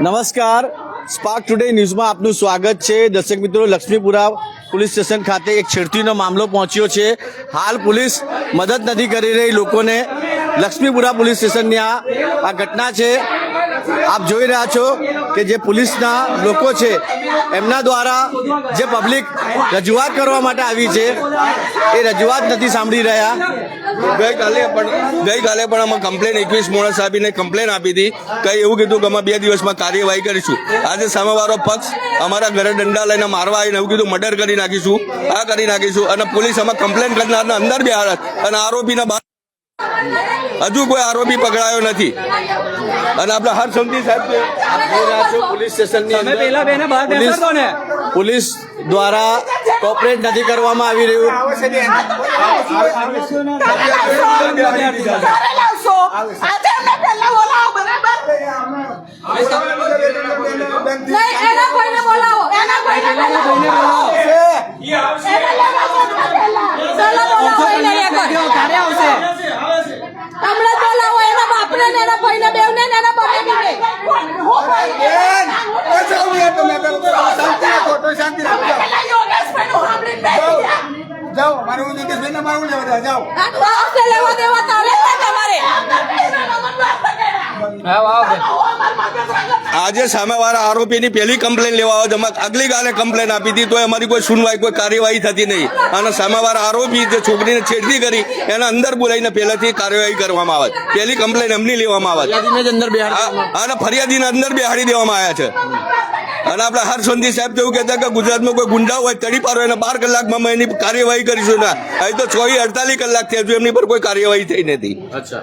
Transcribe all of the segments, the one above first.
નમસ્કાર. Spark today ન્યૂઝમાં આપનું સ્વાગત છે. દર્શક મિત્રો, લક્ષ્મીપુરા પોલીસ સ્ટેશન ખાતે એક છેડતીનો મામલો પહોંચ્યો છે. હાલ પોલીસ મદદ નથી કરી રહી લોકોને. લક્ષ્મીપુરા પોલીસ સ્ટેશનની આ ઘટના છે. આપ જોઈ રહ્યા છો કે જે પોલીસના લોકો છે, એમના દ્વારા જે પબ્લિક રજૂઆત કરવા માટે આવી છે, એ રજૂઆત નથી સાંભળી રહ્યા. ગઈકાલે પણ ગઈકાલે પણ અમે કમ્પ્લેન એકવીસ મોણસ આપીને કમ્પ્લેન આપી હતી. કઈ એવું કીધું કે અમે બે દિવસમાં કાર્યવાહી કરીશું. આજે સામેવાળો પક્ષ અમારા ઘરે દંડા લઈને મારવા આવીને એવું કીધું મર્ડર કરી નાખીશું. આ કરી નાખીશું. અને પોલીસ અમે કમ્પ્લેન કરનારને અંદર બિહાર અને આરોપીના બહાર હજુ કોઈ આરોપી પકડાયો નથી અને આપણા હર સમજી સાહેબ છે આપ જોઈ રહ્યા છો પોલીસ સ્ટેશનની પોલીસ પોલીસ દ્વારા કોપરેટ નથી કરવામાં આવી રહ્યું લાવશો આજે અમને પહેલા બોલાવો બરાબર નહીં એના કોઈને બોલાવો એના કોઈને બોલાવો એને બોલાવો પહેલા. ચાલો બોલાવો એને અહીંયા બોલાવો એના બાપને ને એના ભાઈને બેવને ને એના બાપને પેલા યોગેશભાઈનું સાંભળીને બેસી ગયા. જાઓ મારું ને મારું લેવા જાઓ. લેવા દેવા તારે તમારે. આજે સામેવાળા આરોપીની પહેલી કમ્પ્લેન લેવા આવે અમે આગલી ગાલે કમ્પ્લેન આપી હતી તો અમારી કોઈ સુનવાઈ કોઈ કાર્યવાહી થતી નહીં. અને સામેવાળા આરોપી જે છોકરીને છેડતી કરી એના અંદર બોલાવીને પહેલાથી કાર્યવાહી કરવામાં આવે. પહેલી કમ્પ્લેન એમની લેવામાં આવે. અંદર અને ફરિયાદીને અંદર બેહાડી દેવામાં આવ્યા છે. અને આપણા હરસંધી સાહેબ જેવું કહેતા કે ગુજરાતમાં કોઈ ગુંડા હોય તડી પાડો એને બાર કલાકમાં એની કાર્યવાહી કરીશું ના અહીં તો છ અડતાલીસ કલાક થયા હજુ એમની પર કોઈ કાર્યવાહી થઈ નથી અચ્છા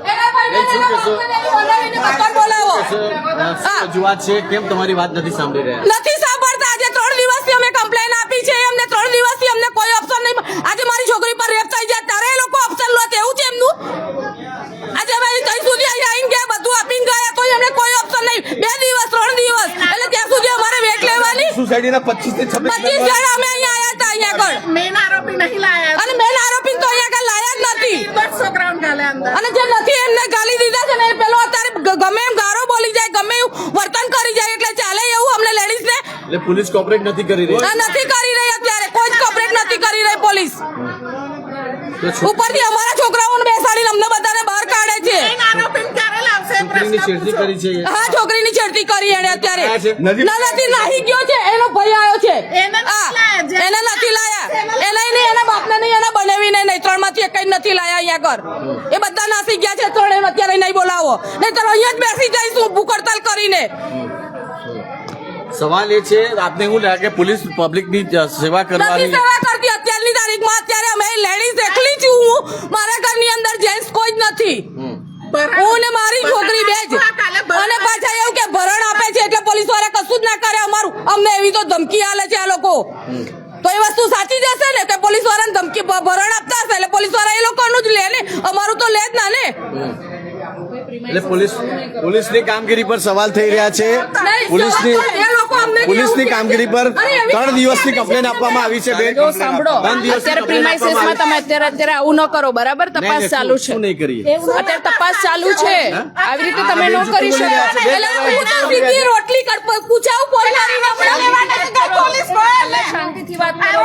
છે કેમ તમારી વાત નથી સાંભળી રહ્યા નથી સાંભળતા આજે ત્રણ દિવસથી અમે કમ્પ્લેન આપી છે અમને ત્રણ દિવસથી અમને કોઈ ઓપ્શન નહીં. આજે મારી છોકરી પર રેપ થઈ જાય ત્યારે એ લોકો ઓપ્શન લો એવું છે એમનું? આજે અમે કઈ સુધી અહીંયા આવીને ગયા બધું આપીને ગયા તો અમને કોઈ ઓપ્શન નહીં. બે દિવસ ત્રણ દિવસ. એટલે ત્યાં સુધી અમારે વેટ લેવાની. સોસાયટીના પચીસથી છવ્વીસ પચીસ જણ અમે અહીંયા આવ્યા હતા અહીંયા આગળ. મેન આરોપી નહીં લાયા. અને મેન આરોપી તો અહીંયા આગળ લાયા જ નથી. બસ છોકરાઓને ગાલે અંદર. અને જે નથી એમને ગાલી દીધા છે ને એ પેલો અત્યારે ગમે એમ ગારો બોલી જાય ગમે એવું વર્તન કરી જાય એટલે ચાલે એવું અમને લેડીઝ એટલે પોલીસ કોપરેટ નથી કરી રહી. નથી કરી રહી અત્યારે. કોઈ જ કોપરેટ નથી કરી રહી પોલીસ. ઉપરથી અમારા છોકરાઓને બેસાડીને અમને બધાને બહાર કાઢે છે. મેન આરોપીને ક્યારે લાવશે? એ છોકરીની છેડતી કરી છે હા છોકરીની છેડતી કરી એને અત્યારે. નથી. નાહી ગયો છે. એનો ભાઈ આવ્યો છે. એને નથી લાયા, એને નહીં એના બાપને નહીં એના બનેવી નહીં. ત્રણમાંથી એક નથી લાયા અહીંયા કર એ બધા નાસી ગયા છે. ત્રણે અત્યારે નહીં બોલાવો. નહીં તો અહીંયા જ બેસી જઈશું ભૂખ હડતાલ કરીને. સવાલ એ છે આપને એવું લાગે કે પોલીસ પબ્લિકની સેવા કરવાની? સેવા કરતી. અત્યારની તારીખમાં અત્યારે અમે લેડીઝ એકલી છું. હું મારા ઘરની અંદર જેન્ટ્સ કોઈ જ નથી. હું ને મારી છોકરી બે જ. અને પાછા એવું કે ભરણ આપે છે એટલે પોલીસવાળા કશું જ ના કરે અમારું. અમને એવી તો ધમકી આલે છે આ લોકો. તો એ વસ્તુ સાચી જશે ને કે પોલીસ વાળાને ધમકી ભરણ આપતા હશે એટલે પોલીસવાળા એ લોકોનું જ લે ને? અમારું તો લે જ ના ને? એટલે પોલીસ પોલીસની કામગીરી પર સવાલ થઈ રહ્યા છે. પોલીસની પોલીસની કામગીરી પર ત્રણ દિવસની કમ્પ્લેન આપવામાં આવી છે બેન સાંભળો. અત્યારે પ્રિમાઇસીસમાં તમે અત્યારે અત્યારે આવું ન કરો બરાબર? તપાસ ચાલુ છે. નહીં કરીએ. અત્યારે તપાસ ચાલુ છે. આવી રીતે તમે ન કરી શકો. રોટલી શાંતિથી વાત કરો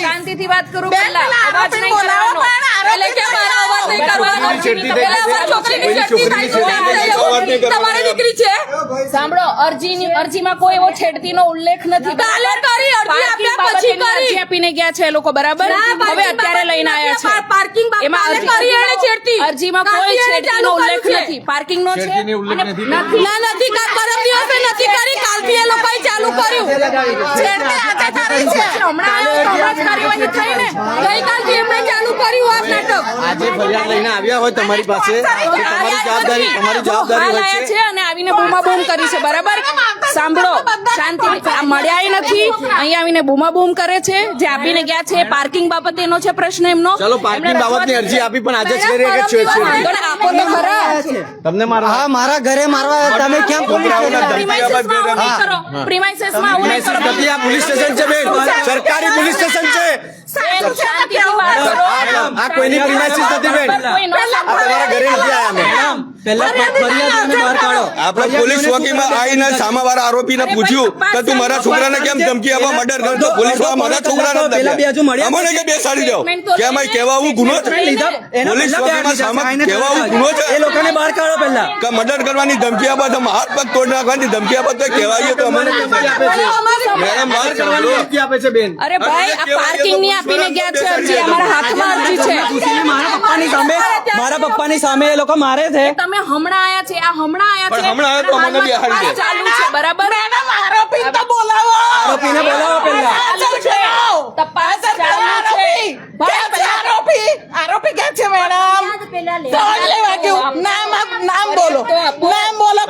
શાંતિથી વાત કરો પેલા અવાજ નહીં કરવાનો. એટલે કે મારો અવાજ નહીં કરવાનો. છોકરીની છેડતી થઈ એટલે અમારી છોકરીની છેડતી થાય છે. અવાજ નહીં કરવાનો. તમારી દીકરી છે. સાંભળો અરજી અરજીમાં કોઈ એવો છેડતીનો ઉલ્લેખ નથી. કાલે કરી, અરજી આપ્યા પછી કરી. અરજી આપીને ગયા છે એ લોકો બરાબર? હવે અત્યારે લઈને આવ્યા છે. પાર્કિંગ એમાં કરી છેડતી. અરજીમાં કોઈ છેડતીનો ઉલ્લેખ છે. નથી. પાર્કિંગ નો છે? નથી. ના નથી. પરમ દિવસે નથી કરી. કાલથી એ લોકોએ ચાલુ કર્યું. છેડતી આજે કરી છે. હમણાં આવ્યો તો હમણાં જ કાર્યવાહી ગઈકાલથી એમણે ચાલુ કર્યું આ નાટક. આજે ફરિયાદ લઈને આવ્યા હોય તમારી પાસે તમારી જવાબદારી તમારી જવાબદારી હોય છે અને આવીને બૂમાબૂમ કરી છે બરાબર? સાંભળો શાંતિ મળ્યા નથી. અહીંયા આવીને બૂમા બૂમ કરે છે. જે આપીને ગયા છે પાર્કિંગ બાબતે એનો છે પ્રશ્ન એમનો. ચલો પાર્કિંગ બાબતની અરજી આપી પણ આજે જ કરી કે છે. આપો તો ખરા તમને મારા હા મારા ઘરે મારવા તમે કેમ પ્રિમાઇસીસમાં આવું નહીં કરો. પ્રિમાઇસીસમાં આવું નહીં કરો. આ પોલીસ સ્ટેશન છે બેન. સરકારી પોલીસ સ્ટેશન છે. સાચું છે શાંતિથી કેવું વાત કરો. આ કોઈની પ્રિમાઇસીસ નથી બેન? પહેલા તમારા ઘરે નથી આયા અમે. પહેલા ફરિયાદ બહાર કાઢો. આપણે પોલીસ ચોકીમાં આવીને સામાવાળા આરોપીને પૂછ્યું કે તું મારા છોકરાને કેમ ધમકી આપવા મર્ડર કર્યો પોલીસવાળા મારા છોકરાને પેલા બે હજુ મળ્યા અમને કે બેસાડી દો. Statement તો કેમ અહીં ગુનો છે? પોલીસ ચોકીમાં સામા છે. આઈને કહેવા આવું તરત ગુનો છે? એ લોકોને બહાર કાઢો પહેલા. કે મર્ડર કરવાની ધમકી આપવા તમે હાથ પગ તોડ નાખવાની ધમકી આપવા તો કહેવાય તો અમને મેડમ. ધમકી આપે છે. બેન અરે ભાઈ આ પાર્કિંગની આપીને ગયા છે અરજી અમારા હાથમાં અરજી છે. મારા પપ્પાની સામે મારા પપ્પાની સામે એ લોકો મારે છે. તમે હમણાં આયા છે આ હમણાં આયા છે. હમણાં આયા તો અને અમને બી હાલમાં હારી દે. ચાલુ છે બરાબર? આરોપી તો બોલાવો. આરોપીને બોલાવો પહેલા. તપાસ ચાલુ છે. આરોપી. ક્યાં છે. આરોપી? આરોપી ક્યાં છે મેડમ? પહેલા લે. નામ આપ- નામ બોલો. નામ બોલો.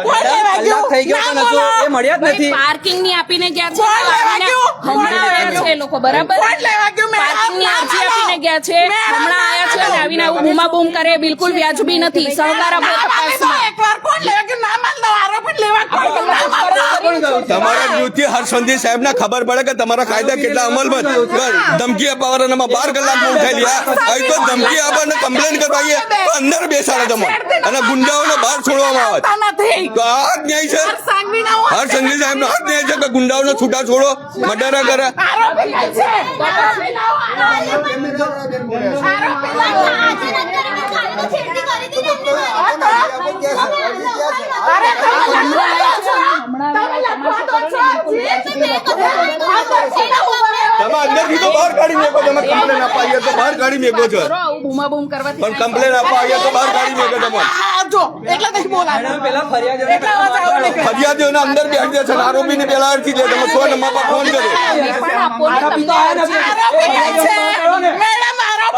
કોણ લેવા કલાક થઈ ગયો? પણ હજુ એ મળ્યા જ નથી. પાર્કિંગની આપીને ગયા છે. કોણ લેવા ગયું? હમણાં આવ્યા છે લોકો બરાબર? કોણ લેવા ગયું? મેડમ, પાર્કિંગની અરજી આપીને ગયા છે. હમણાં આવ્યા છે અને આવીને આવું બૂમાબૂમ કરે બિલકુલ વ્યાજબી નથી. સહકાર આપો નામ આપી દો તપાસમાં એકવાર કોણ લેવા ગયું? નામ આપ દો આરોપી લેવા કોણ ગયું? નામ આપ દો. તમારા યુવતી હર્ષવંતી સાહેબ ને ખબર પડે કે તમારા કાયદા કેટલા અમલમાં છે. ધમકી આપવાના બાર કલાકમાં ઉઠાઈ લ્યા અહીં તો ધમકી આપવાને કમ્પ્લેન કરવા આવીએ તો અંદર બેસાડે તમે અને ગુંડાઓને બહાર છોડવામાં આવે તો આ જ ન્યાય છે ના હોય. સાહેબ નો હાથ ન્યાય છે કે ગુંડાઓને છૂટા છોડો મર્ડર કરે. અરે તમે લખવા તો છો. તમે અંદરથી તો બહાર કાઢી મેકો તમે કમ્પ્લેન આપવા આવ્યા તો બહાર કાઢી મેકો છો બૂમાબૂમ કરવાથી પણ કમ્પ્લેન આપવા આવ્યા તો બહાર કાઢી મેકો તમે જો એટલે નહીં બોલાય પેલા ફરિયાદ. ફરિયાદીઓને અંદર બેસી દે છે અને આરોપીને પેલા અરજી દે તમે સો નંબર પર ફોન કર્યો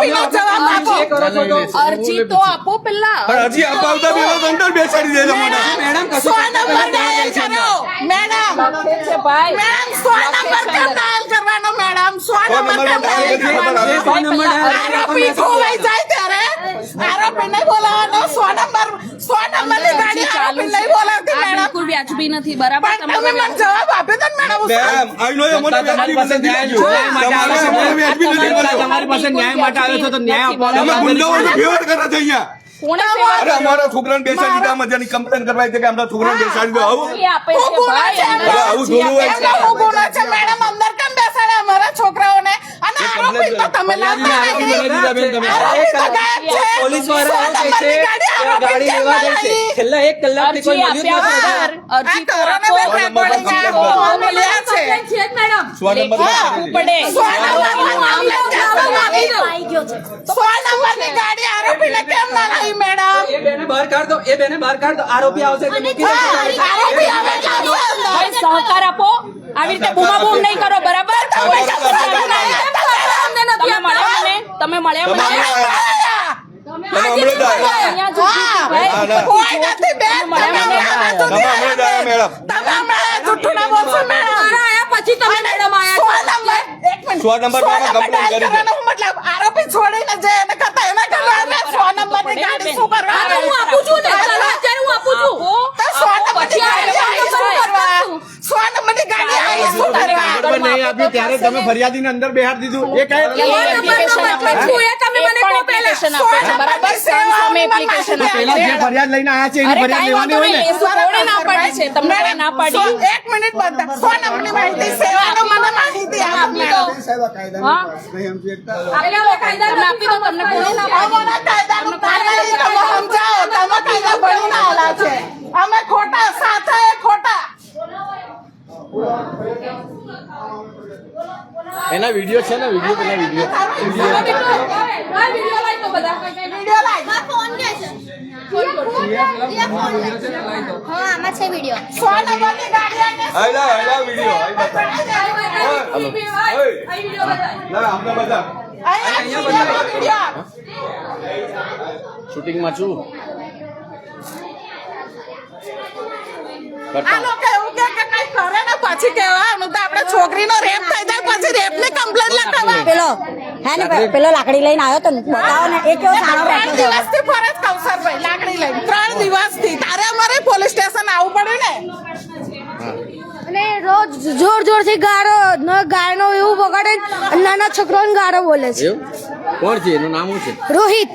અરજી. જવાબ આપો. અરજી તો? આપો પેલા. પણ હજી આપવા પેલા તો અંદર બેસાડી દેજો મેડમ સો નંબર ડાયલ કરો મેડમ. છે ભાઈ. મેડમ સો નંબર ડાયલ કરવાનો મેડમ. સો નંબર ડાયલ કરવાનો. આરોપી ખોવાઈ જાય ત્યારે. આરોપીને બોલાવવાનો. સો નંબર સો ગાડી આરોપી નહીં બોલાવતી મેડમ. બિલકુલ વ્યાજબી નથી બરાબર તમે મને જવાબ તો મેડમ મેમ આઈ નો એ મને વ્યાજબી નથી. લાગ્યું. તમારે પાસે ન્યાય માટે આવ્યો છો તો ન્યાય આપવાનો તમે ગુંડાઓને ફેવર કરે છે અહીંયા. કોણે અરે અમારા છોકરાને બેસાડી દીધા મજાની કમ્પ્લેન કરવા છે કે અમારા છોકરાને બેસાડી દો આવું? હું છે હોય હું છે મેડમ અંદર કેમ બેસાડે અમારા છોકરાઓને? અને આરોપી તો તમે પોલીસવાળા છે. ગાડી લેવા છે. છેલ્લા એક કોઈ મળ્યું નથી અરજી મળ્યા છે. સો નંબર પડે. સો? સો નંબરની ગાડી આરોપીને કેમ ના લાવી? મેડમ. એ બેને બહાર કાઢ દો એ બેને બહાર કાઢ દો. આરોપી આવશે તો મૂકી દો આરોપી આવે એટલે ભાઈ સહકાર આપો. આવી રીતે બૂમાબૂમ નહીં કરો બરાબર? તમે મળ્યા મને. તમે મળ્યા મને. પછી તમે મેડમ નંબર- સો નંબર પર સો કરી છે. મતલબ આરોપી છોડીને જાય એને કરતા એને આવે. સો નંબરની ગાડી શું કરવા હું આપું છું ને હું આપું છું તો સો નંબરની ગાડી શું કરવા સો મને ગાડી આવી શું કરે ખબર નહીં આપી ત્યારે તમે ફરિયાદીને અંદર બેહાર દીધું. એ કઈ એ એપ્લિકેશન આપે. છે. એ કો એપ્લિકેશન આપે છે, બરાબર? સામ સામે એપ્લિકેશન આપે પેલા જે ફરિયાદ લઈને આયા છે એની ફરિયાદ લેવાની હોય ને? કોણે ના પાડી છે? તમને ના પાડી? એક મિનિટ બંધ સો નંબરની માહિતી સેવાનો મને માહિતી આપો. આપી દો. મેડમ હા? આપી દો તમે આપી દો તમને કોણે ના પાડી. કાયદાનું નહીં, તમે સમજાવો. તમે કાયદા ભણીને આવેલા છે. અમે ખોટા સાથે ખોટા. એના વીડિયો છે ને વીડિયો પેલા વીડિયો વીડિયો લાઈ દો. બધા વીડિયો લાઈ હા આમાં છે વીડિયો સો નંબરની ગાડી આને આયલા, આયલા વીડિયો, આયલા. ના, અમને બધા. અહીંયા વીડિયો શૂટિંગમાં છું. આ લોકો એવું કે કે કઈ કરે ને પછી કહેવાનું? તો આપણે છોકરીનો રેપ થઈ જાય પછી રેપની કમ્પ્લેન લખાવાય પેલો હે ને પેલો લાકડી લઈને આવ્યો તો બતાવો ને એ કેવો સારો ત્રણ દિવસથી ફરજ કૌશરભાઈ લાકડી લઈને. ત્રણ દિવસથી. તારે અમારે પોલીસ સ્ટેશન આવવું પડે ને? અને રોજ જોર જોરથી ગારો ન ગાયનો એવું વગાડે અને નાના છોકરાઓને ગારો બોલે છે. કોણ છે? એનું નામ શું છે? રોહિત.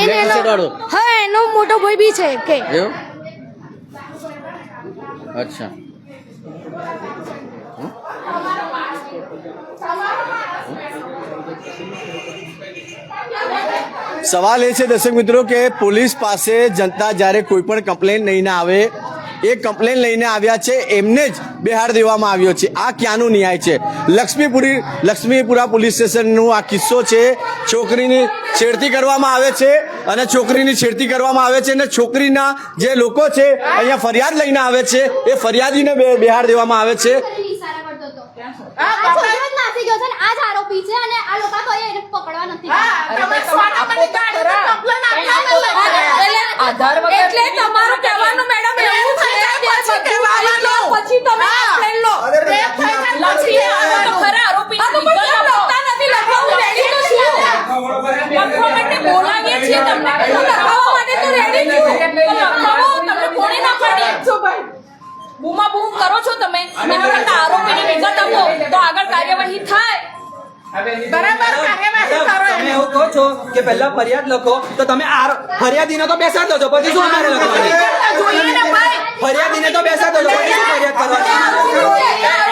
એને એનો વાળો હા એનો મોટો ભાઈ બી છે કે એવું? અચ્છા. સવાલ એ છે દર્શક મિત્રો કે પોલીસ પાસે જનતા જ્યારે કોઈ પણ કમ્પ્લેન ના આવે એ કમ્પ્લેન લઈને આવ્યા છે, એમને જ બિહાર દેવામાં આવ્યો છે. આ ક્યાંનું ન્યાય છે? લક્ષ્મીપુરી લક્ષ્મીપુરા પોલીસ સ્ટેશનનો આ કિસ્સો છે. છોકરીની છેડતી કરવામાં આવે છે અને છોકરીની છેડતી કરવામાં આવે છે અને છોકરીના જે લોકો છે, અહીંયા ફરિયાદ લઈને આવે છે, એ ફરિયાદીને બિહાર દેવામાં આવે છે. આ છોકરો જ નાસી ગયો છે ને આ જ આરોપી છે અને આ લોકો કોઈ એને પકડવા નથી આધાર વગર એટલે તમારું કહેવાનું મેડમ એવું છે કે પછી તમે હા. લો લખી તો ખરા આરોપીને આ તો પણ કેમ લખતા નથી લખવા હું તો છું લખવા માટે બોલાવીએ છીએ તમને હું માટે તો રેડી છું તો લખાવો તમને કોણે ના પાડી બૂમા બૂમ કરો છો તમે. એના કરતા આરોપીની વિગત આપો તો આગળ કાર્યવાહી થાય. બરાબર કાર્યવાહી કરો તમે એવું કહો છો કે પહેલા ફરિયાદ લખો તો તમે આર- ફરિયાદીને તો બેસાડ દો પછી શું અમારે લખવાની? ફરિયાદીને તો બેસાડ દો છો પછી શું ફરિયાદ કરવાની?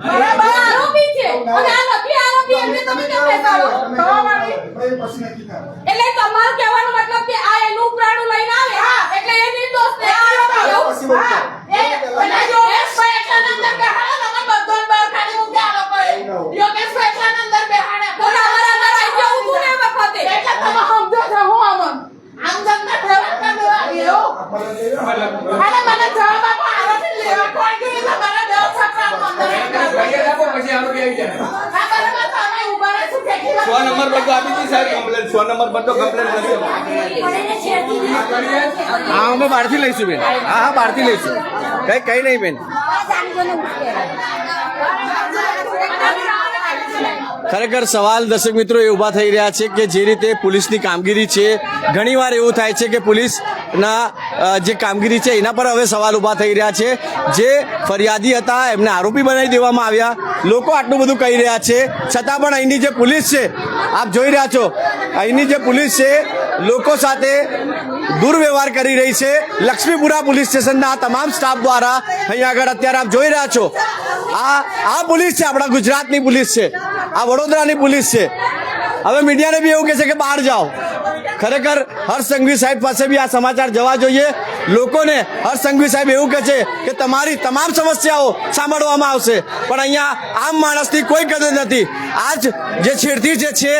બરાબર આરોપી છે અને આ નથી એટલે તમારું કહેવાનો મતલબ કે આ એનું ઉપરાણું લઈને આવે? એટલે એ નિર્દોષ ને આ આરોપી એવું? હા, એ યોગેશભાઈ એકલાના અંદર બેહાડે ને અમે બધાને બહાર કાઢી મૂક્યા આ લોકોએ. યોગેશભાઈ એકલાના અંદર બેહાડે. તો તમારા અંદર આવી જવું હતું ને એ વખતે એટલે તમે સમજો છો હું આમ? આમ તમને ફેરવા હા, બરાબર, તો અમે બહારથી લઈશું બેન. હા હા બહારથી લઈશું. કઈ કઈ નહીં બેન. ખરેખર સવાલ દર્શક મિત્રો એ ઊભા થઈ રહ્યા છે કે જે રીતે પોલીસની કામગીરી છે. ઘણીવાર એવું થાય છે કે પોલીસના અ, જે કામગીરી છે એના પર હવે સવાલ ઊભા થઈ રહ્યા છે. જે ફરિયાદી હતા એમને આરોપી બનાવી દેવામાં આવ્યા. લોકો આટલું બધું કહી રહ્યા છે. છતાં પણ અહીંની જે પોલીસ છે આપ જોઈ રહ્યા છો અહીંની જે પોલીસ છે લોકો સાથે દુર્વ્યવહાર કરી રહી છે. લક્ષ્મીપુરા પોલીસ સ્ટેશનના તમામ સ્ટાફ દ્વારા અહીંયા આગળ અત્યારે આપ જોઈ રહ્યા છો. આ આ પોલીસ છે આપણા ગુજરાતની પોલીસ છે. આ વડોદરાની પોલીસ છે. હવે મીડિયાને બી એવું કહે છે કે બહાર જાઓ. ખરેખર હર્ષ સંઘવી સાહેબ પાસે બી આ સમાચાર જવા જોઈએ. લોકોને હર્ષ સંઘવી સાહેબ એવું કહે છે કે તમારી તમામ સમસ્યાઓ સાંભળવામાં આવશે. પણ અહીંયા આમ માણસની કોઈ કદર નથી. આજ જે છેડતી જે છે,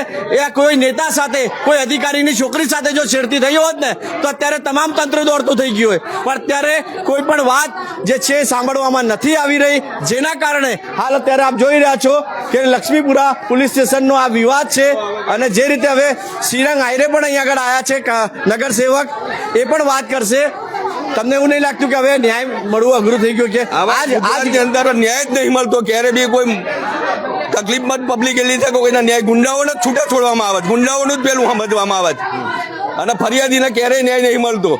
એ કોઈ નેતા સાથે, કોઈ અધિકારીની છોકરી સાથે જો છેડતી થઈ હોત ને, તો અત્યારે તમામ તંત્ર દોડતું થઈ ગયું હોય. પણ અત્યારે કોઈ પણ વાત જે છે સાંભળવામાં નથી આવી રહી. જેના કારણે હાલ અત્યારે આપ જોઈ રહ્યા છો કે લક્ષ્મીપુરા પોલીસ સ્ટેશનનો આ વિવાદ છે. અને જે રીતે હવે શ્રીરંગ આયરે પણ અહીંયા આગળ આવ્યા છે નગર નગરસેવક એ પણ વાત કરશે. તમને એવું નહીં લાગતું કે હવે ન્યાય મળવું અઘરું થઈ ગયું કે આજ આજ આજ આજની અંદર ન્યાય જ નહીં મળતો. ક્યારે બી કોઈ તકલીફમાં પબ્લિક એટલી છે કે કોઈના ન્યાય ગુંડાઓને જ છૂટા છોડવામાં આવે ગુંડાઓનું જ પેલું સમજવામાં આવે અને ફરિયાદીને ક્યારેય ન્યાય નહીં મળતો.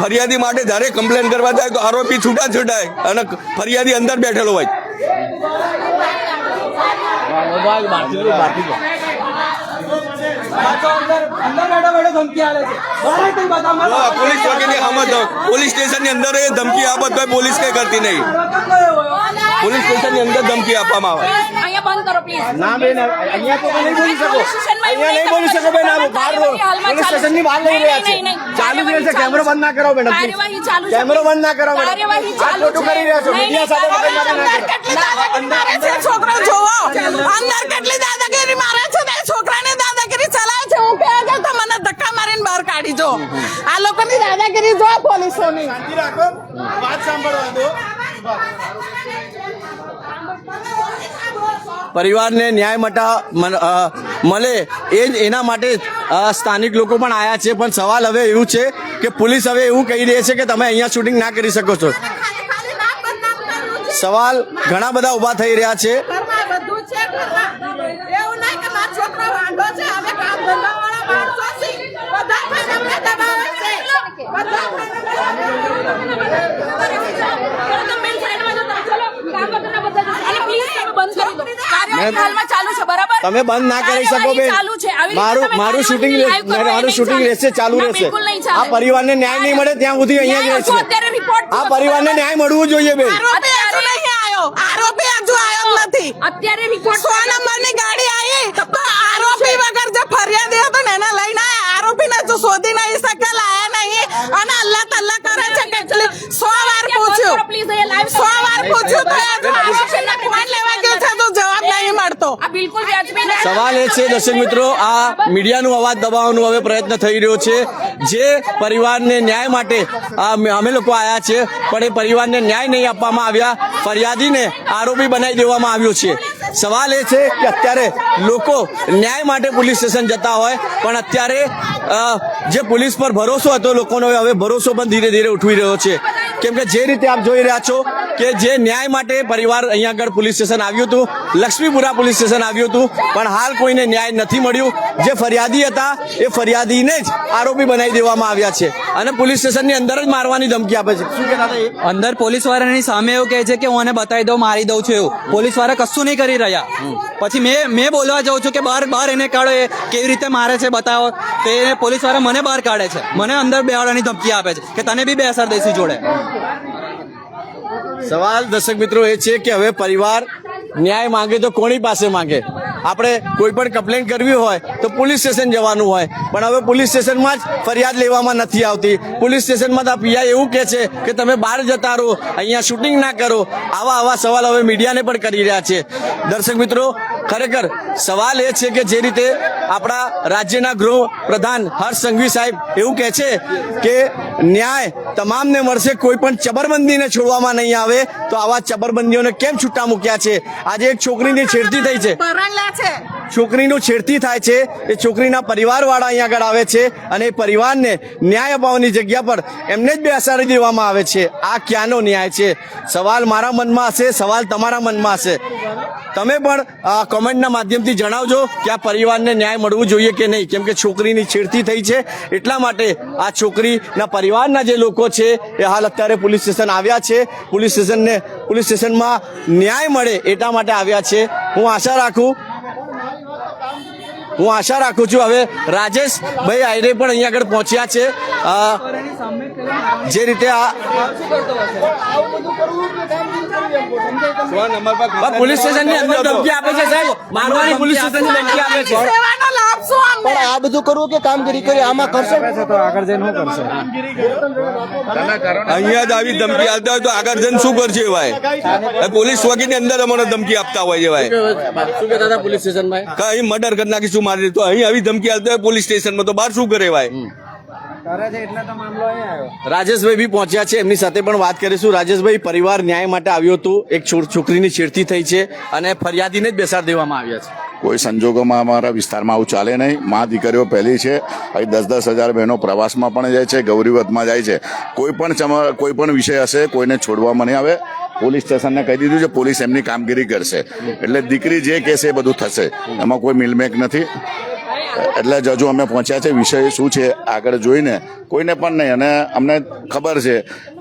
ફરિયાદી માટે જ્યારે કમ્પ્લેન કરવા જાય તો આરોપી છૂટા છૂટાય અને ફરિયાદી અંદર બેઠેલો હોય. પાછો અંદર અંદર બેઠો બેઠો ધમકી આલે છે. બહાર કઈ બધા પોલીસ ચોકીની હમત પોલીસ સ્ટેશનની અંદર એ ધમકી આપત ભાઈ પોલીસ કઈ કરતી નહીં? પોલીસ સ્ટેશનની અંદર ધમકી આપવામાં આવે. અહીંયા બંધ કરો પ્લીઝ ના બેન અહીંયા તો નહીં બોલી શકો. અહીંયા નહીં બોલી શકો બેન આ બહાર પોલીસ ચાલુ સ્ટેશનની બહાર લઈ રહ્યા છે. ચાલુ જ છે કેમેરો બંધ ના કરો મેડમ કાર્યવાહી ચાલુ છે. કેમેરો બંધ ના કરો મેડમ કાર્યવાહી આ ચાલુ ખોટું. કરી રહ્યા છો. મીડિયા સાથે નહીં, ના કરો. કેટલી દાદાગીરી મારે છે? છોકરો જોવો અંદર કેટલી દાદાગીરી મારે છે? છોકરાને દાદાગીરી ચલાવે છે હું કહે કે તો મને ધક્કા મારીને બહાર કાઢી જો. આ લોકોની દાદાગીરી જો પોલીસોની. પરિવારને ન્યાય મટા મળે એ જ એના માટે સ્થાનિક લોકો પણ આવ્યા છે. પણ સવાલ હવે એવું છે કે પોલીસ હવે એવું કહી રહી છે કે તમે અહીંયા શૂટિંગ ના કરી શકો છો. સવાલ ઘણા બધા ઊભા થઈ રહ્યા છે ઘરમાં બધું છે ઘરમાં એવું નહીં કે મારો છોકરો વાંઢો છે અમે કામ ધંધાવાળા માણસો છીએ બધા ભાઈ અમને દબાવે છે બધા હાલમાં ચાલુ છે બરાબર તમે બંધ ના કરી શકો બેન. ચાલુ છે આવી રીતે મારું મારું શૂટિંગ મારું શૂટિંગ રહેશે ચાલુ રહેશે. આ પરિવારને ન્યાય નહીં મળે ત્યાં સુધી અહીંયા જ રહેશે. આ પરિવારને ન્યાય મળવું જોઈએ બેન. આરોપી હજુ આવ્યો. હજુ નથી. અત્યારે report સો નંબરની ગાડી આવી. તો આરોપી વગર જે ફરિયાદ હતો ને એને લઈને આયા આરોપીને જો શોધી નહીં શકે લાયા નહીં અને અલ્લાહ તલ્લા કરે છે કેટલી સો વાર પૂછ્યું સો વાર પૂછ્યું તો આરોપીને ફોન લેવા ગયો નહીં મળતો બિલકુલ સવાલ એ છે દર્શક મિત્રો આ મીડિયાનું અવાજ દબાવવાનો હવે પ્રયત્ન થઈ રહ્યો છે. જે પરિવારને ન્યાય માટે અમે- લોકો આવ્યા છે પણ એ પરિવારને ન્યાય નહીં આપવામાં આવ્યા. ફરિયાદીને આરોપી બનાવી દેવામાં આવ્યો છે. સવાલ એ છે કે અત્યારે લોકો ન્યાય માટે પોલીસ સ્ટેશન જતા હોય પણ અત્યારે જે પોલીસ પર ભરોસો હતો લોકોનો હવે ભરોસો પણ ધીરે ધીરે ઉઠવી રહ્યો છે. કેમ કે જે રીતે આપ જોઈ રહ્યા છો કે જે ન્યાય માટે પરિવાર અહીંયા આગળ પોલીસ સ્ટેશન આવ્યું હતું લક્ષ્મીપુરા પોલીસ સ્ટેશન આવ્યું હતું પણ હાલ કોઈને ન્યાય નથી મળ્યું. જે ફરિયાદી હતા એ ફરિયાદીને જ આરોપી બનાવી દેવામાં આવ્યા છે. અને પોલીસ સ્ટેશનની અંદર જ મારવાની ધમકી આપે છે. શું કહેતા અંદર પોલીસ વાળાની સામે એવું કહે છે કે હું આને બતાવી દઉં મારી દઉં છું એવું. પોલીસવાળા કશું નહીં કરી રહ્યા. પછી મેં મેં બોલવા જાઉં છું કે બહાર બહાર એને કાઢો એ કેવી રીતે મારે છે બતાવો. તો એ પોલીસવાળા મને બહાર કાઢે છે. મને અંદર બેહાડવાની ધમકી આપે છે કે તને બી બેસાડ દઈશું જોડે. સવાલ દર્શક મિત્રો એ છે કે હવે પરિવાર ન્યાય માંગે તો કોની પાસે માંગે. આપણે કોઈ પણ કમ્પ્લેન કરવી હોય તો પોલીસ સ્ટેશન જવાનું હોય. પણ હવે પોલીસ સ્ટેશનમાં જ ફરિયાદ લેવામાં નથી આવતી. પોલીસ સ્ટેશનમાં તો પીઆઈ એવું કહે છે કે તમે બહાર જતા રહો, અહીંયા શૂટિંગ ના કરો. આવા આવા સવાલ હવે મીડિયાને પણ કરી રહ્યા છે. દર્શક મિત્રો, ખરેખર સવાલ એ છે કે જે રીતે આપણા રાજ્યના ગૃહ પ્રધાન હર્ષ સંઘવી સાહેબ એવું કહે છે કે ન્યાય તમામને મળશે. કોઈ પણ ચબરબંધીને છોડવામાં નહીં આવે. તો આવા ચબરબંધીઓને કેમ છૂટા મૂક્યા છે? આજે એક છોકરીની છેડતી થઈ છે. છોકરીનું છેડતી થાય છે. એ છોકરીના પરિવારવાળા અહીંયા આગળ આવે છે અને એ પરિવારને ન્યાય અપાવવાની જગ્યા પર એમને જ બેસાડી દેવામાં આવે છે. આ ક્યાંનો ન્યાય છે? સવાલ મારા મનમાં હશે સવાલ તમારા મનમાં હશે. તમે પણ કોમેન્ટના માધ્યમથી જણાવજો કે આ પરિવારને ન્યાય મળવું જોઈએ કે નહીં? કેમ કે છોકરીની છેડતી થઈ છે. એટલા માટે આ છોકરીના પરિવારના જે લોકો છે, એ હાલ અત્યારે પોલીસ સ્ટેશન આવ્યા છે. પોલીસ સ્ટેશનને, પોલીસ સ્ટેશનમાં ન્યાય મળે એટલા માટે આવ્યા છે. હું આશા રાખું, હું આશા રાખું છું. હવે રાજેશભાઈ આયરે પણ અહીંયા આગળ પહોંચ્યા છે. જે રીતે આ આ પોલીસ સ્ટેશનની અંદર ધમકી આપે છે સાહેબ. મારવાની પોલીસ સ્ટેશનની ધમકી આપે છે. પણ આ બધું કરવું કે કામગીરી કરી આમાં કરશે? અહીંયા જ આવી ધમકી આપતા હોય તો આગળ જઈને શું કરશે ભાઈ? પોલીસ વગીની અંદર અમને ધમકી આપતા હોય છે ભાઈ. શું કહેતા હતા પોલીસ સ્ટેશનમાં કે અહીં મર્ડર કરી નાખીશું મારી તો અહીં આવી ધમકી આપતા હોય પોલીસ સ્ટેશનમાં તો બહાર શું કરે ભાઈ? રાજેશભાઈ બી પહોંચ્યા છે. એમની સાથે પણ વાત કરીશું. રાજેશભાઈ પરિવાર ન્યાય માટે આવ્યો હતું. એક છોકરીની છેડતી થઈ છે અને ફરિયાદીને જ બેસાડ દેવામાં આવ્યા છે. કોઈ સંજોગોમાં અમારા વિસ્તારમાં આવું ચાલે નહીં. મા દીકરીઓ પહેલી છે. અહીં દસ દસ હજાર બહેનો પ્રવાસમાં પણ જાય છે ગૌરીવતમાં જાય છે. કોઈ પણ કોઈ પણ વિષય હશે કોઈને છોડવામાં નહીં આવે. પોલીસ સ્ટેશનને કહી દીધું છે પોલીસ એમની કામગીરી કરશે. એટલે દીકરી જે કહેશે એ બધું થશે. એમાં કોઈ મિલમેક નથી. એટલે જ હજુ અમે પહોંચ્યા છે. વિષય શું છે આગળ જોઈને. કોઈને પણ નહીં. અને અમને ખબર છે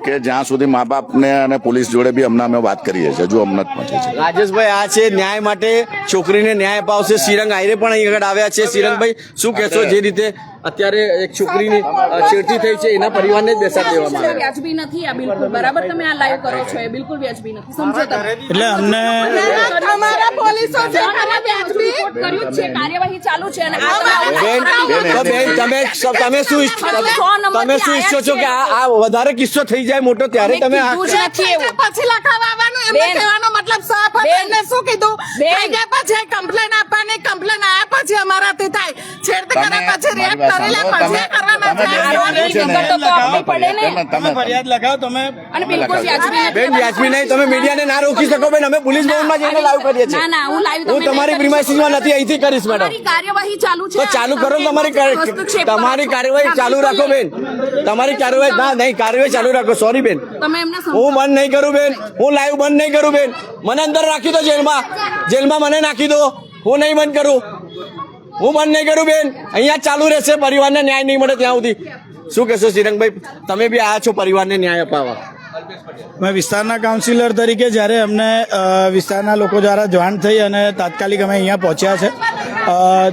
કે જ્યાં સુધી મા બાપને અને પોલીસ જોડે બી અમને અમે વાત કરીએ છીએ. હજુ અમને જ પહોંચે છે. રાજેશભાઈ આ છે ન્યાય માટે છોકરીને ન્યાય અપાવશે. શ્રીરંગ આયરે પણ અહીં આગળ આવ્યા છે. શ્રીરંગભાઈ શું કહેશો જે રીતે અત્યારે એક છોકરીની છેડતી થઈ છે એના પરિવારને જ બેસાડી દેવામાં આવે. વ્યાજબી નથી આ બિલકુલ. બરાબર તમે આ લાઈવ કરો છો એ બિલકુલ વ્યાજબી નથી. સમજો તમે. એટલે અમને અમારા પોલીસો છે ખરા વ્યાજબી રિપોર્ટ કર્યું છે કાર્યવાહી ચાલુ છે અને આ બેન બેન તમે તમે શું ઈચ્છ- તમે શું ઈચ્છો છો કે આ વધારે કિસ્સો થઈ જાય મોટો ત્યારે તમે આ કીધું જ નથી એવું. પછી લખાવવાનું એમને કહેવાનો મતલબ સાફ. એમને શું કીધું? બેન. થઈ ગયા પછી કમ્પ્લેન આપવાની કમ્પ્લેન આયા પછી અમારાથી થાય. છેડતી કર્યા પછી રેપ કરેલા પછી કરવાના છે. આરોપી વિગતો તો આપવી પડે ને. તમે- તમે ફરિયાદ લગાવો તમે અને બિલકુલ વ્યાજબી નથી બેન વ્યાજબી નહીં. તમે મીડિયાને ના રોકી શકો બેન. અમે પોલીસ ભવનમાં જઈને લાઈવ કરીએ છીએ. ના ના હું લાઈવ હું તમારી નથી અહીંથી કરીશ મેડમ. કાર્યવાહી ચાલુ છે. તો ચાલુ કરો તમારી તમારી કાર્યવાહી ચાલુ રાખો બેન. તમારી કાર્યવાહી ના નહીં કાર્યવાહી ચાલુ રાખો. સોરી બેન. હું બંધ નહીં કરું બેન. હું લાઈવ બંધ નહીં કરું બેન. મને અંદર રાખી દો જેલમાં. જેલમાં મને નાખી દો. હું નહીં બંધ કરું. હું બંધ નહીં કરું બેન. અહીંયા ચાલુ રહેશે. પરિવારને ન્યાય નહીં મળે ત્યાં સુધી. શું કહેશો શ્રીરંગભાઈ? તમે બી આયા છો પરિવારને ન્યાય અપાવવા. મેં વિસ્તારના કાઉન્સિલર તરીકે જ્યારે અમને વિસ્તારના લોકો દ્વારા જાણ થઈ અને તાત્કાલિક અમે અહીંયા પહોંચ્યા છે.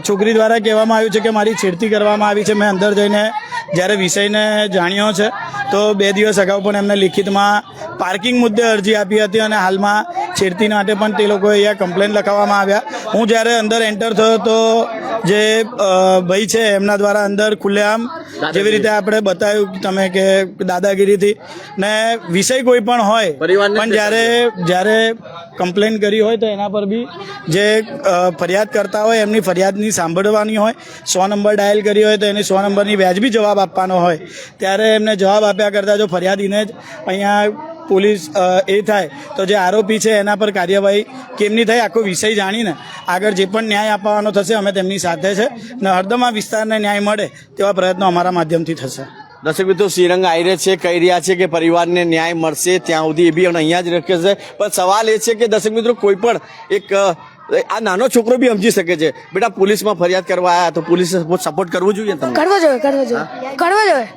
છોકરી દ્વારા કહેવામાં આવ્યું છે કે મારી છેડતી કરવામાં આવી છે. મેં અંદર જઈને જ્યારે વિષયને જાણ્યો છે, તો બે દિવસ અગાઉ પણ એમને લિખિતમાં પાર્કિંગ મુદ્દે અરજી આપી હતી અને હાલમાં છેડતી માટે પણ તે લોકોએ અહીંયા કમ્પ્લેન લખાવવામાં આવ્યા. હું જ્યારે અંદર એન્ટર થયો તો જે ભાઈ છે એમના દ્વારા અંદર ખુલ્લેઆમ જેવી રીતે આપણે બતાવ્યું તમે કે દાદાગીરીથી. ને વિષય કોઈ પણ હોય પણ જ્યારે જ્યારે કમ્પ્લેન કરી હોય તો એના પર બી જે ફરિયાદ કરતા હોય એમની ફરિયાદની સાંભળવાની હોય સો નંબર ડાયલ કરી હોય તો એની સો નંબરની વ્યાજબી જવાબ આપવાનો હોય. ત્યારે એમને જવાબ આપ્યા કરતાં જો ફરિયાદીને જ અહીંયા પોલીસ એ થાય. તો જે આરોપી છે એના પર કાર્યવાહી કેમની થાય, આખો વિષય જાણીને. આગળ જે પણ ન્યાય આપવાનો થશે, અમે તેમની સાથે છે. અને હરદમ આ વિસ્તારને ન્યાય મળે તેવા પ્રયત્નો અમારા માધ્યમથી થશે. દર્શક મિત્રો, શ્રીરંગ આયરે છે, કહી રહ્યા છે કે પરિવારને ન્યાય મળશે ત્યાં સુધી એ બી અહીંયા જ રખે છે પણ સવાલ એ છે કે દર્શક મિત્રો, કોઈ પણ એક આ નાનો છોકરો બી સમજી શકે છે. બેટા પોલીસમાં ફરિયાદ કરવા આવ્યા તો પોલીસે સપોર્ટ કરવો જોઈએ તમને. કરવો જોઈએ કરવો જોઈએ. કરવો જોઈએ.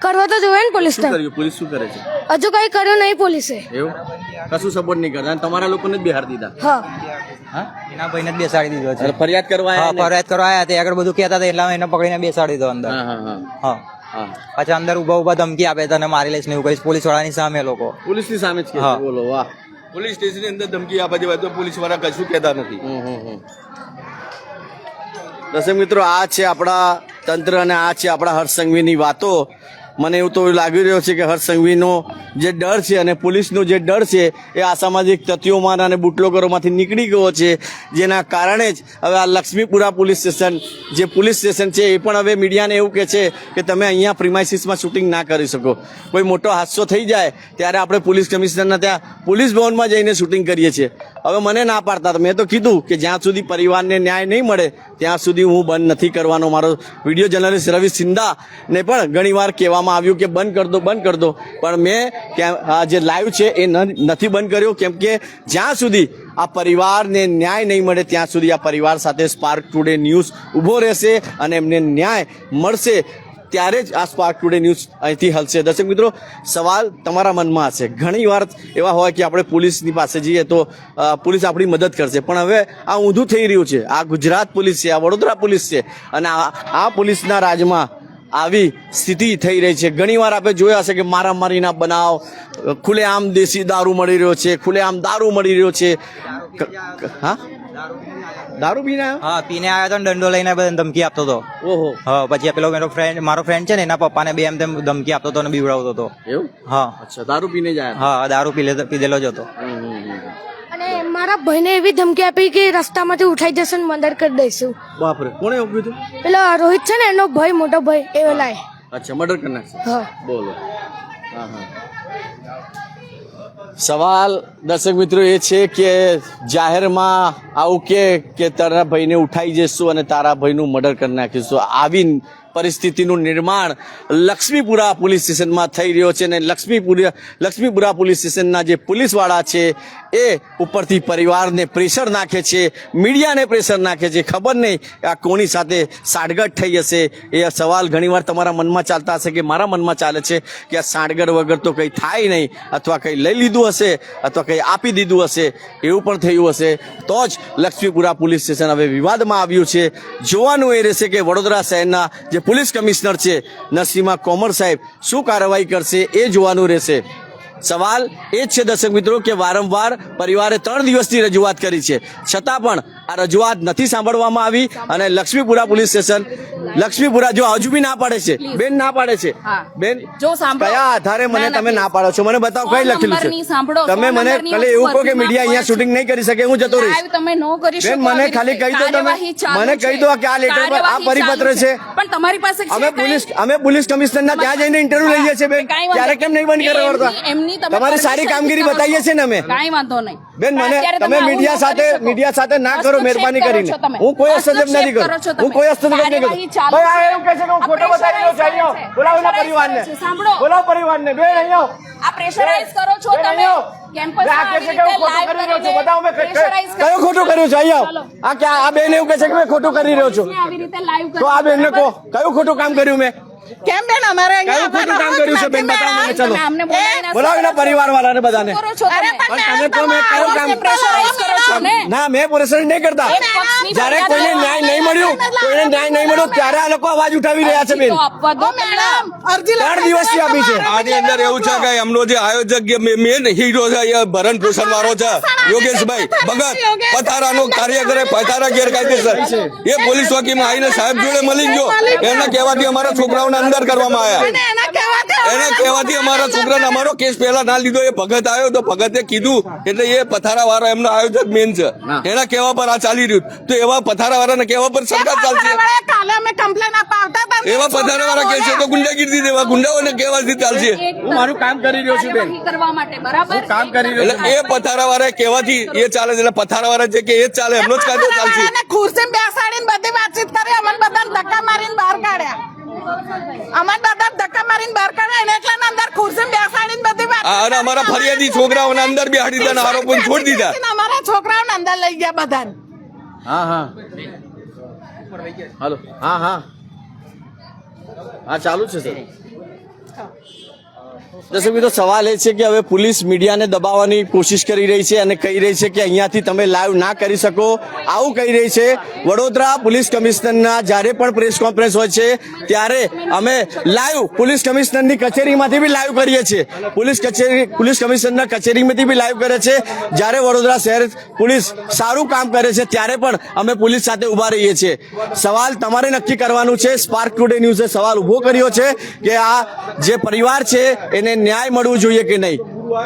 કરવો તો જોઈએ ને પોલીસ શું કર્યું? પોલીસ શું કરે છે? હજુ કઈ કર્યું નહીં પોલીસે. એવું? કશું સપોર્ટ નહીં કરતા. તમારા લોકોને જ બિહાર દીધા. હા. હા? એના ભાઈને જ બેસાડી દીધો છે. ફરિયાદ કરવા આવ્યા ફરિયાદ કરવા આવ્યા તે આગળ બધું કહેતા હતા એટલે એને પકડીને બેસાડી દીધો અંદર. હા હા હા. હા. હા. પાછા અંદર ઊભા ઊભા ધમકી આપે તને મારી લઈશ ને એવું કહીશ પોલીસ વાળાની સામે લોકો. પોલીસની સામે જ. બોલો વાહ. પોલીસ સ્ટેશનની અંદર ધમકી આપવા જેવા તો પોલીસવાળા કશું કહેતા નથી. દર્શક મિત્રો, આ છે આપણા તંત્ર અને આ છે આપણા હર્ષ સંઘવીની વાતો મને એવું તો લાગી રહ્યો છે કે હર્ષ જે ડર છે અને પોલીસનો જે ડર છે એ અસામાજિક તત્વોમાં અને બુટલોગરોમાંથી નીકળી ગયો છે, જેના કારણે જ હવે આ લક્ષ્મીપુરા પોલીસ સ્ટેશન, જે પોલીસ સ્ટેશન છે એ પણ હવે મીડિયાને એવું કહે છે કે તમે અહીંયા પ્રિમાઇસીસમાં શૂટિંગ ના કરી શકો. કોઈ મોટો હાદસો થઈ જાય, ત્યારે આપણે પોલીસ કમિશનરના ત્યાં પોલીસ ભવનમાં જઈને શૂટિંગ કરીએ છીએ. હવે મને ના પાડતા હતા. મેં તો કીધું કે જ્યાં સુધી પરિવારને ન્યાય નહીં મળે, ત્યાં સુધી હું બંધ નથી કરવાનો. મારો વીડિયો જર્નલિસ્ટ રવિ સિંધાને પણ ઘણીવાર કહેવામાં આવ્યું કે બંધ કર દો, બંધ કર દો. પણ મેં આ જે લાઈવ છે એ નથી બંધ કર્યો, કેમ કે જ્યાં સુધી આ પરિવારને ન્યાય નહીં મળે, ત્યાં સુધી આ પરિવાર સાથે સ્પાર્ક ટુડે ન્યૂઝ ઊભો રહેશે અને એમને ન્યાય મળશે. ત્યારે જ આ સ્પાર્ક ટુડે ન્યૂઝ અહીંથી હલશે દર્શક મિત્રો, સવાલ તમારા મનમાં હશે. ઘણી વાર એવા હોય કે આપણે પોલીસની પાસે જઈએ તો પોલીસ આપણી મદદ કરશે. પણ હવે આ ઊંધું થઈ રહ્યું છે. આ ગુજરાત પોલીસ છે, આ વડોદરા પોલીસ છે અને આ પોલીસના રાજમાં આવી સ્થિતિ થઈ રહી છે. ઘણીવાર આપણે જોયા હશે કે મારામારીના બનાવ ખુલ્લેઆમ દેશી દારૂ મળી રહ્યો છે ખુલ્લેઆમ દારૂ મળી રહ્યો છે. હા? દારૂ પીને આવ્યો? હા પીને આવ્યો તો ને દંડો લઈને બધાને ધમકી આપતો હતો. ઓહો. હા પછી પેલો મારો ફ્રેન્ડ મારો ફ્રેન્ડ છે ને એના પપ્પાને બે એમ તેમ ધમકી આપતો હતો અને બીવડાવતો હતો. એવું? હા. અચ્છા દારૂ પીને જાય હા દારૂ પી પીધેલો જ હતો. અને મારા ભાઈને એવી ધમકી આપી કે રસ્તામાંથી ઉઠાઈ જશે ને મર્ડર કરી દઈશું. બાપરે કોણે એવું હતું? પેલો રોહિત છે ને એનો ભાઈ મોટો ભાઈ એ લાય. અચ્છા મર્ડર કરી નાખશે. હા. બોલો. હા હા. સવાલ દર્શક મિત્રો એ છે કે જાહેરમાં આવું કે તારા ભાઈને ઉઠાઈ જઈશું અને તારા ભાઈનું મર્ડર કરી નાખીશું. આવી પરિસ્થિતિનું નિર્માણ લક્ષ્મીપુરા પોલીસ સ્ટેશનમાં થઈ રહ્યો છે અને લક્ષ્મીપુરા લક્ષ્મીપુરા પોલીસ સ્ટેશનના જે પોલીસવાળા છે, એ ઉપરથી પરિવારને પ્રેશર નાખે છે, મીડિયાને પ્રેશર નાખે છે. ખબર નહીં આ કોની સાથે સાડગઢ થઈ હશે? એ સવાલ ઘણીવાર તમારા મનમાં ચાલતા હશે કે મારા મનમાં ચાલે છે કે આ સાડગઢ વગર તો કંઈ થાય નહીં અથવા કંઈ લઈ લીધું હશે અથવા કંઈ આપી દીધું હશે? એવું પણ થયું હશે. તો જ લક્ષ્મીપુરા પોલીસ સ્ટેશન હવે વિવાદમાં આવ્યું છે. જોવાનું એ રહેશે કે વડોદરા શહેરના જે પોલીસ કમિશનર છે નસીમા કોમર સાહેબ. શું કાર્યવાહી કરશે એ જોવાનું રહેશે. સવાલ એ જ છે દર્શક મિત્રો કે વારંવાર પરિવારે ત્રણ દિવસની રજૂઆત કરી છે. છતાં પણ આ રજૂઆત નથી સાંભળવામાં આવી અને લક્ષ્મીપુરા પોલીસ સ્ટેશન લક્ષ્મીપુરા જો હજુ બી ના પાડે છે બેન ના પાડે છે. બેન જો કયા આધારે મને તમે ના પાડો છો? મને બતાવો કઈ લખેલું છે? તમે મને ખાલી એવું કહો કે મીડિયા અહીંયા શૂટિંગ નહીં કરી શકે હું જતો રહીશ. તમે નો કરી શકો બેન મને ખાલી કહી દો તમે. મને કહી દો કે આ લેટર પર આ પરિપત્ર છે. પણ તમારી પાસે અમે પોલીસ અમે પોલીસ કમિશનરના ત્યાં જઈને ઇન્ટરવ્યુ લઈએ છીએ બેન. ક્યારે ત્યારે કેમ નહીં બંધ કરવા એમની તમે તમારી સારી કામગીરી. બતાવીએ છીએ ને અમે. કાંઈ વાંધો નહીં. બેન મને તમે મીડિયા સાથે મીડિયા સાથે ના કરો મહેરબાની કરીને. હું કોઈ હસ્તક્ષેપ નથી હસ્તક્ષેપ કરું હું કોઈ હસ્તક્ષેપ નથી કાર્યવાહી કરું. ભાઈ આ એવું કહે છે કે હું ખોટો બતાવી રહ્યો છું. અહીંયા બોલાવો પરિવારને. સાંભળો. બોલાવો પરિવારને. બેન અહીંયા આ પ્રેશરાઇઝ કરો છો તમે. કેમ્પસ આ કયો ખોટું કર્યું છે? અહીંયા કે બેન એવું કહે છે કે મેં ખોટું કરી રહ્યો છું. તો આ બેનને કહો કયું ખોટું કામ કર્યું મેં? કેમ બેન? અમારે અહીંયા ખોટું કામ કર્યું છે બેન? બતાવો મને ચલો. અમને બોલાવીને પરિવાર વાળાને બધાને. અરે પણ તમે તો મેં કયું કામ પ્રેશરાઇઝ કરો છો ને મેં પ્રેશર નહીં કરતા. જ્યારે કોઈને ન્યાય નહીં મળ્યો કોઈને ન્યાય નહીં મળ્યો ત્યારે આ લોકો અવાજ ઉઠાવી રહ્યા છે બેન. અરજી ત્રણ દિવસથી આપી છે. આની અંદર એવું છે કે એમનો જે આયોજક મેન હીરો છે એ ભરણ પોષણ વાળો છે યોગેશભાઈ ભગત પથારાનો કાર્ય કરે પથારા ગેરકાયદેસર. એ પોલીસ ચોકીમાં આવીને સાહેબ જોડે મળી ગયો. એના કહેવાથી અમારા છોકરાઓને અંદર કરવામાં આવ્યા. એને કહેવાથી એના કહેવાથી અમારા છોકરાને અમારો કેસ પહેલા ના લીધો એ ભગત આવ્યો તો ભગતે કીધું એટલે એ પથારા વાળો એમનો આયોજક મેન છે. એના કહેવા પર આ ચાલી રહ્યું. તો એવા પથારા વાળાના કહેવા પર સરકાર ચાલશે. એવા પથારા વાળા કહે છે તો ગુંડાગીરી દેવા ગુંડાઓને કહેવાથી ચાલશે. હું મારું કામ કરી રહ્યો છું બેન. કાર્યવાહી કરવા માટે બરાબર? કામ કરી રહ્યો એટલે એ પથારા વાળા કહેવાથી એ ચાલે છે. એટલે પથારા વાળા છે કે એ ચાલે એમનો જ કાયદો ચાલશે. ખુરશી બેસાડીને બધી વાતચીત કરી અમને બધાને ધક્કા મારીને બહાર કાઢ્યા. અમને બધા ધક્કા મારીને બહાર કાઢે એને એટલે અંદર ખુરશી બેસાડીને બધી વાત અને અમારા ફરિયાદી છોકરાઓને અંદર બેહાડી દીધા આરોપોને છોડી દીધા. અમારા છોકરાઓને અંદર લઈ ગયા બધાને? હા હા. હાલો. હા હા. હા ચાલુ છે સર. દર્શક મિત્રો, સવાલ એ છે કે હવે પોલીસ મીડિયાને દબાવવાની કોશિશ કરી રહી છે અને કહી રહી છે કે અહીંયાથી તમે લાઈવ ના કરી શકો. આવું કહી રહી છે. વડોદરા પોલીસ કમિશનરના જ્યારે પણ પ્રેસ કોન્ફરન્સ હોય છે, ત્યારે અમે લાઈવ પોલીસ કમિશનરની કચેરીમાંથી બી લાઈવ કરીએ છીએ. પોલીસ કચેરી, પોલીસ કમિશનરના કચેરીમાંથી બી લાઈવ કરે છે. જ્યારે વડોદરા શહેર પોલીસ સારું કામ કરે છે, ત્યારે પણ અમે પોલીસ સાથે ઊભા રહીએ છીએ. સવાલ તમારે નક્કી કરવાનું છે. સ્પાર્ક ટુડે ન્યૂઝે સવાલ ઊભો કર્યો છે કે આ જે પરિવાર છે, એને ન્યાય મળવું જોઈએ કે નહીં?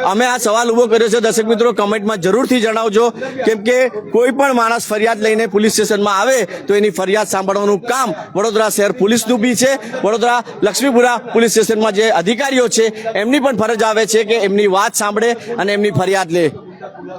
અમે આ સવાલ ઊભો કર્યો છે. દર્શક મિત્રો, કમેન્ટમાં જરૂરથી જણાવજો. કેમ કે કોઈ પણ માણસ ફરિયાદ લઈને પોલીસ સ્ટેશનમાં આવે, તો એની ફરિયાદ સાંભળવાનું કામ વડોદરા શહેર પોલીસનું બી છે. વડોદરા લક્ષ્મીપુરા પોલીસ સ્ટેશનમાં જે અધિકારીઓ છે, એમની પણ ફરજ આવે છે કે એમની વાત સાંભળે અને એમની ફરિયાદ લે.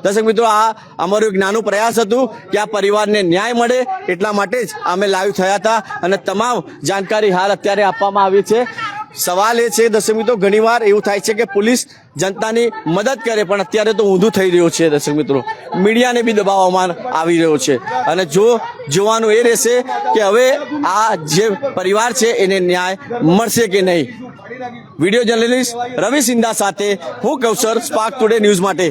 દર્શક મિત્રો, આ અમારું એક નાનું પ્રયાસ હતું કે આ પરિવારને ન્યાય મળે, એટલા માટે જ અમે લાઈવ થયા હતા અને તમામ જાણકારી હાલ અત્યારે આપવામાં આવી છે. સવાલ એ છે, દર્શક મિત્રો, ઘણીવાર એવું થાય છે કે પોલીસ જનતાની મદદ કરે, પણ અત્યારે તો ઊંધું થઈ રહ્યું છે, દર્શક મિત્રો. મીડિયાને બી દબાવવામાં આવી રહ્યો છે. અને જો જોવાનું એ રહેશે કે હવે આ જે પરિવાર છે, એને ન્યાય મળશે કે નહીં? વીડિયો જર્નલિસ્ટ રવિ સિંધા સાથે હું કૌશર સ્પાર્ક ટુડે ન્યૂઝ માટે